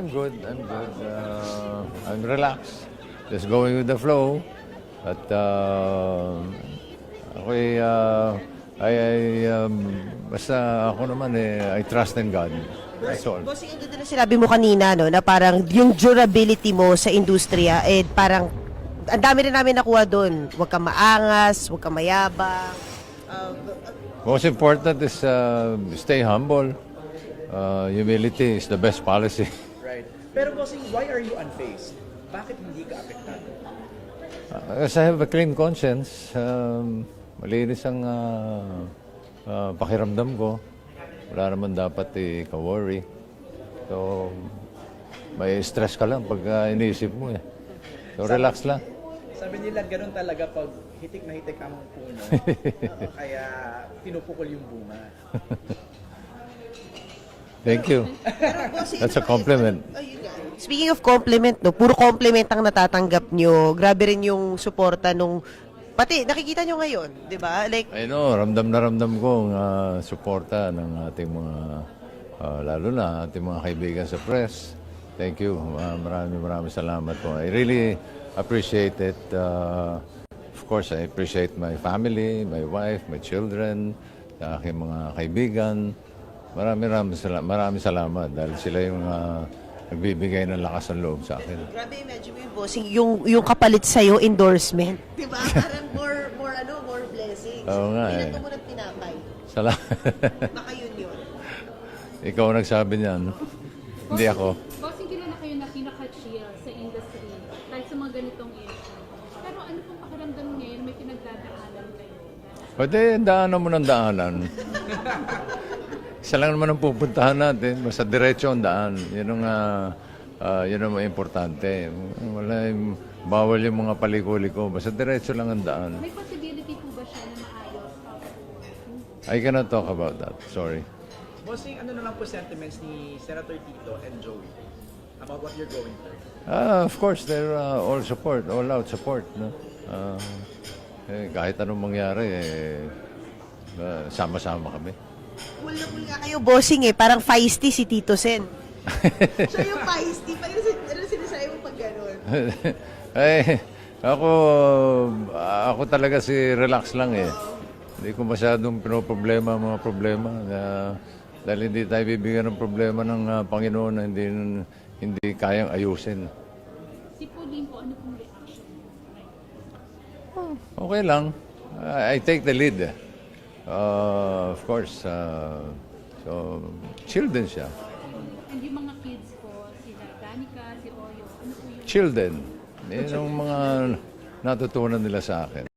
I'm good. I'm good. Uh, I'm relaxed. Just going with the flow. At uh, ako'y, uh, I, I, um, basta ako naman eh, I trust in God. That's all. Bossing, ang ganda na sinabi mo kanina, no, na parang yung durability mo sa industriya, eh, parang, ang dami rin namin nakuha doon. Huwag kang maangas, huwag kang mayabang. Um, Most important is uh, stay humble. Uh, humility is the best policy. Pero bossing, why are you unfazed? Bakit hindi ka apektado? Uh, As I have a clean conscience, um, malinis ang uh, uh, pakiramdam ko. Wala naman dapat ika-worry. So, may stress ka lang pag uh, iniisip mo eh. So, relax lang. Sabi nila, ganun talaga pag hitik na hitik ang puno. kaya pinupukol yung bunga. Thank you. That's a compliment. Speaking of compliment, no, puro compliment ang natatanggap nyo. Grabe rin yung suporta nung pati nakikita nyo ngayon, 'di ba? Like I know, ramdam na ramdam ko ang uh, suporta ng ating mga, uh, lalo na ating mga kaibigan sa press. Thank you. Uh, maraming maraming salamat po. I really appreciate it. Uh, of course, I appreciate my family, my wife, my children, aking mga kaibigan. Maraming maraming salamat, maraming salamat dahil sila yung uh, nagbibigay ng lakas ng loob sa akin. grabe mo yung bossing, yung yung kapalit sa endorsement. 'Di ba? Parang more more ano, more blessings. Oo nga, eh. ka mo ng tinapay? Salamat. Baka yun yun. Ikaw ang nagsabi niyan. Hindi ako. Bossing, kilala kayo na pinaka-chill sa industry dahil sa mga ganitong issue. Pero ano pong pakiramdam ngayon may pinagdadaanan kayo? Pwede, daanan mo ng daanan. Isa lang naman ang pupuntahan natin. Basta diretso ang daan. Yun ang, ah, ah, yun ang importante. Wala yung, bawal yung mga paliko-liko. Basta diretso lang ang daan. May possibility po ba siya na maayos? I cannot talk about that. Sorry. Bossing, ano naman po sentiments ni Senator Tito and Joey about what you're going through? Ah, of course, they're uh, all support, all out support. No? Ah, eh, kahit anong mangyari, eh, ah, sama-sama kami. Cool na cool nga kayo bossing eh, parang feisty si Tito Sen. Siya yung feisty, pa yung ano sinasabi mo pag gano'n. eh, ako, ako talaga si relax lang eh. Hindi ko masyadong pinoproblema ang mga problema. Na, dahil hindi tayo bibigyan ng problema ng ah, Panginoon na hindi, hindi kayang ayusin. Si Pauline po, ano pong reaction? Okay lang. I I take the lead. Uh, of course, uh, so chill din siya. And yung mga kids po, sila Danica, si Oyo, ano po yung Chill din. Yan ang mga natutunan nila sa akin.